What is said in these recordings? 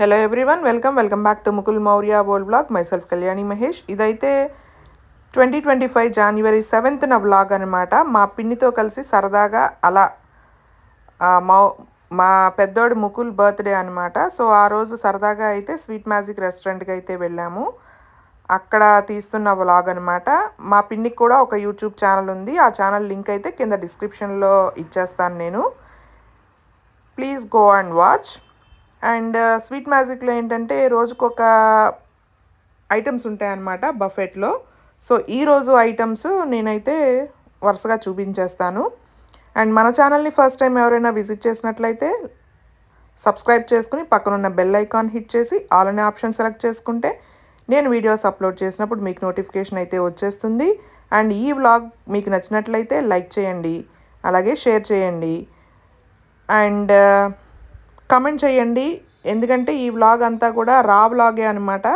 Hello everyone welcome welcome back to Mukul Maurya Bol blog myself Kalyani Mahesh ఇదైతే twenty twenty five జనవరి సెవెంత్న vlog అనమాట మా పిన్నితో కలిసి సరదాగా అలా మా మా పెద్దోడు ముకుల్ బర్త్డే అనమాట సో ఆ రోజు సరదాగా అయితే స్వీట్ మ్యాజిక్ రెస్టారెంట్కి అయితే వెళ్ళాము. అక్కడ తీస్తున్న వ్లాగ్ అనమాట మా పిన్నికి కూడా ఒక యూట్యూబ్ ఛానల్ ఉంది. ఆ ఛానల్ లింక్ అయితే కింద డిస్క్రిప్షన్లో ఇచ్చేస్తాను నేను. Please go and watch and sweet మ్యాజిక్లో ఏంటంటే రోజుకొక ఐటమ్స్ ఉంటాయన్నమాట బఫెట్లో. సో ఈరోజు ఐటమ్స్ నేనైతే వరుసగా చూపించేస్తాను. అండ్ మన ఛానల్ని ఫస్ట్ టైం ఎవరైనా విజిట్ చేసినట్లయితే సబ్స్క్రైబ్ చేసుకుని పక్కనున్న బెల్ ఐకాన్ హిట్ చేసి ఆల్ అనే ఆప్షన్ సెలెక్ట్ చేసుకుంటే నేను వీడియోస్ అప్లోడ్ చేసినప్పుడు మీకు నోటిఫికేషన్ అయితే వచ్చేస్తుంది. అండ్ ఈ వ్లాగ్ మీకు నచ్చినట్లయితే లైక్ చేయండి అలాగే షేర్ చేయండి. అండ్ కమెంట్ చేయండి. ఎందుకంటే ఈ వ్లాగ్ అంతా కూడా రా వ్లాగే అనమాట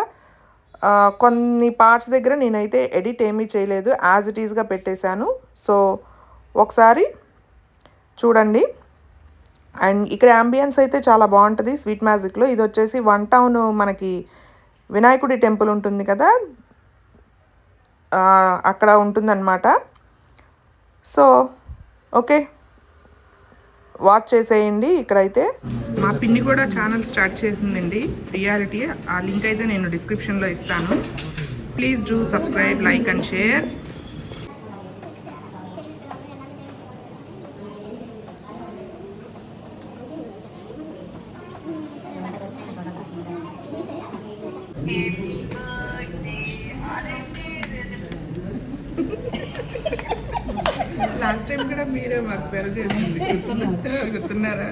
కొన్ని పార్ట్స్ దగ్గర నేనైతే ఎడిట్ ఏమీ చేయలేదు. యాజ్ ఇట్ ఈస్గా పెట్టేశాను. సో ఒకసారి చూడండి. అండ్ ఇక్కడ అంబియన్స్ అయితే చాలా బాగుంటుంది. స్వీట్ మ్యాజిక్లో ఇది వచ్చేసి వన్ టౌన్ మనకి వినాయకుడి టెంపుల్ ఉంటుంది కదా? అక్కడ ఉంటుందన్నమాట. సో ఓకే వాచ్ చేసేయండి ఇక్కడైతే. మా పిన్ని కూడా ఛానల్ స్టార్ట్ చేసిందండి. రియాలిటీ ఆ లింక్ అయితే నేను డిస్క్రిప్షన్లో ఇస్తాను. Please do subscribe like and share last time కూడా మీరే మాకు సర్వ్ చేసింది. గుర్తున్నా- గుర్తున్నారా?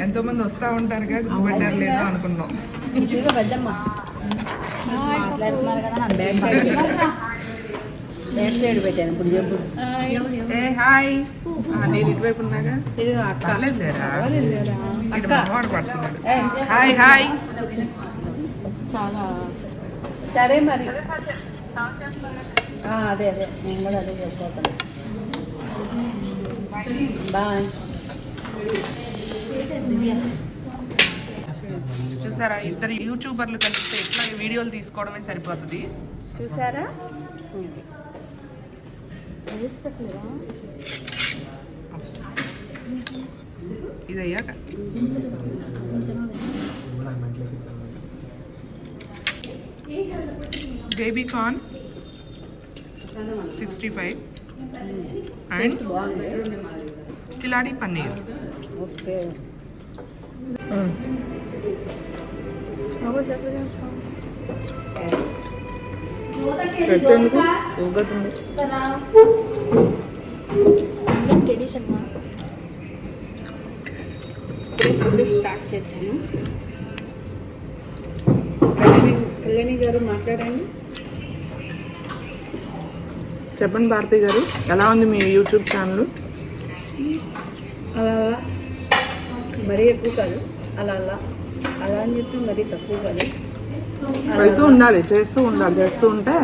ఎంతో మంది వస్తా ఉంటారు కదా గుర్తుపడ్డారు లేదో అనుకున్నాం. ఏ హాయ్. నేను ఇటువైపు ఉన్నాగా? లేరా పడుతున్నాడు. ఏయ్, హాయ్ హాయ్. చాలా సరే మరి. అదే అదే. నేను కూడా అదే చెప్పుకోతాను బాయ్. చూసారా? ఇద్దరు యూట్యూబర్లు కలిస్తే ఎట్లా వీడియోలు తీసుకోవడమే సరిపోతుంది. చూసారా? ఇది అయ్యాక baby corn sixty five. And కిలాడి paneer. Okay. పెట్టేందుకు? ఊగతుంది ఇప్పుడు స్టార్ట్ చేశాను. కళ్యాణి కళ్యాణి గారు మాట్లాడండి. చెప్పండి భారతి గారు. ఎలా ఉంది మీ యూట్యూబ్ ఛానల్? అలా అలా మరీ ఎక్కువ కాదు. అలా అలా. అలా అని చెప్పి మరీ తక్కువ కాదు. వెళ్తూ ఉండాలి చేస్తూ ఉండాలి చేస్తూ ఉంటే.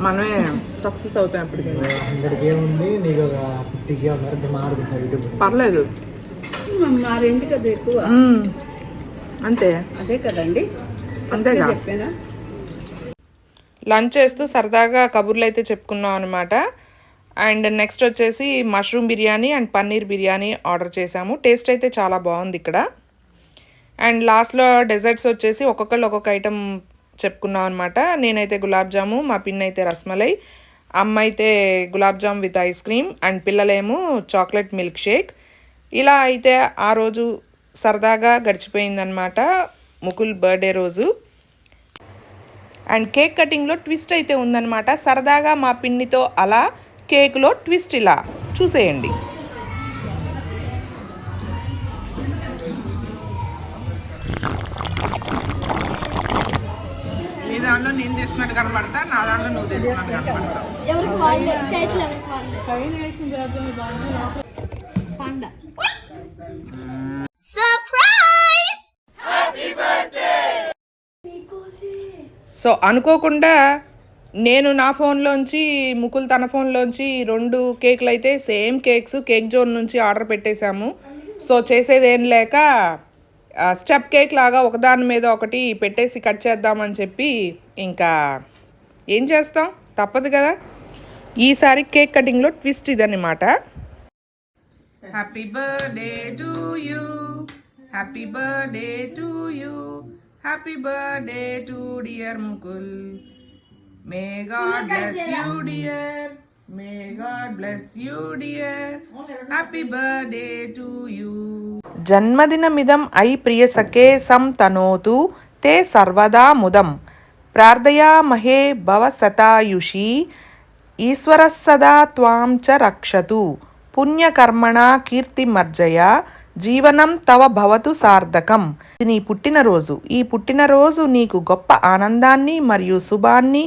మనమే సక్సెస్ అవుతాం అప్పటికి పర్లేదు. మా రేంజ్కి అది ఎక్కువ. అంతే. అదే కదండి. అంతేగా? చెప్పానా? లంచ్ చేస్తూ సరదాగా కబుర్లు అయితే చెప్పుకున్నాం అనమాట అండ్ నెక్స్ట్ వచ్చేసి mushroom biryani and paneer biryani order చేసాము టేస్ట్ అయితే చాలా బాగుంది ఇక్కడ. అండ్ లాస్ట్లో డెజర్ట్స్ వచ్చేసి ఒక్కొక్కళ్ళు ఒక్కొక్క ఐటెం చెప్పుకున్నాం అనమాట నేనైతే గులాబ్ జాము మా పిన్ అయితే రస్మలై అమ్మ అయితే gulab jam with ice cream and పిల్లలేమో చాక్లెట్ మిల్క్ షేక్. ఇలా అయితే ఆ రోజు సరదాగా గడిచిపోయిందనమాట ముకుల్ బర్త్డే రోజు. అండ్ కేక్ కటింగ్లో ట్విస్ట్ అయితే ఉందన్నమాట. సరదాగా మా పిన్నితో అలా కేక్లో ట్విస్ట్ ఇలా. చూసేయండి. నీ దాంట్లో నేను కనబడతా నా దాంట్లో నువ్వు చేస్తున్నట్టు కనబడతా ఎవరికి వాళ్ళే? టైటిల్ ఎవరికి వాళ్ళే? పండ. సర్ప్రైజ్ సో అనుకోకుండా నేను నా ఫోన్లోంచి ముకుల్ తన ఫోన్లోంచి రెండు కేకులు అయితే సేమ్ కేక్స్ కేక్ జోన్ నుంచి ఆర్డర్ పెట్టేశాము. సో చేసేది ఏం లేక స్టెప్ కేక్ లాగా ఒకదాని మీద ఒకటి పెట్టేసి కట్ చేద్దామని చెప్పి ఇంకా ఏం చేస్తాం? తప్పదు కదా? ఈసారి కేక్ కటింగ్లో ట్విస్ట్ ఇదన్నమాట. Happy birthday to you happy birthday to you happy birthday to dear Mukul. May God bless you dear may God bless you dear happy birthday to you జన్మదినమిదం ఐ ప్రియసఖే సంతనోతు తే సర్వదా ముదం. ప్రార్థయామహే భవ శతాయుషి ఈశ్వర సదా త్వాం చ రక్షతు. పుణ్యకర్మణ కీర్తిమర్జయ జీవనం తవ భవతు సార్థకం. ఇది నీ పుట్టినరోజు. ఈ పుట్టినరోజు నీకు గొప్ప ఆనందాన్ని మరియు శుభాన్ని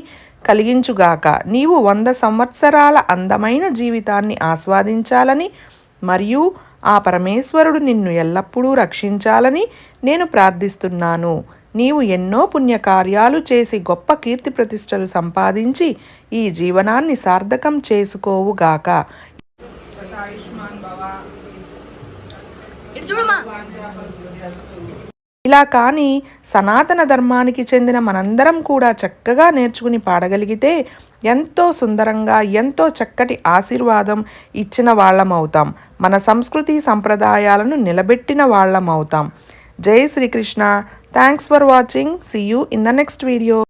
కలిగించుగాక నీవు వంద సంవత్సరాల అందమైన జీవితాన్ని ఆస్వాదించాలని మరియు ఆ పరమేశ్వరుడు నిన్ను ఎల్లప్పుడూ రక్షించాలని నేను ప్రార్థిస్తున్నాను. నీవు ఎన్నో పుణ్యకార్యాలు చేసి గొప్ప కీర్తి ప్రతిష్టలు సంపాదించి ఈ జీవనాన్ని సార్థకం చేసుకోవుగాక ఇటు చూడమ్మా. ఇలా కానీ సనాతన ధర్మానికి చెందిన మనందరం కూడా చక్కగా నేర్చుకుని పాడగలిగితే ఎంతో సుందరంగా ఎంతో చక్కటి ఆశీర్వాదం ఇచ్చిన వాళ్ళం అవుతాం. మన సంస్కృతి సంప్రదాయాలను నిలబెట్టిన వాళ్ళం అవుతాం. జై Srikrishna. Thanks for watching see you in the next video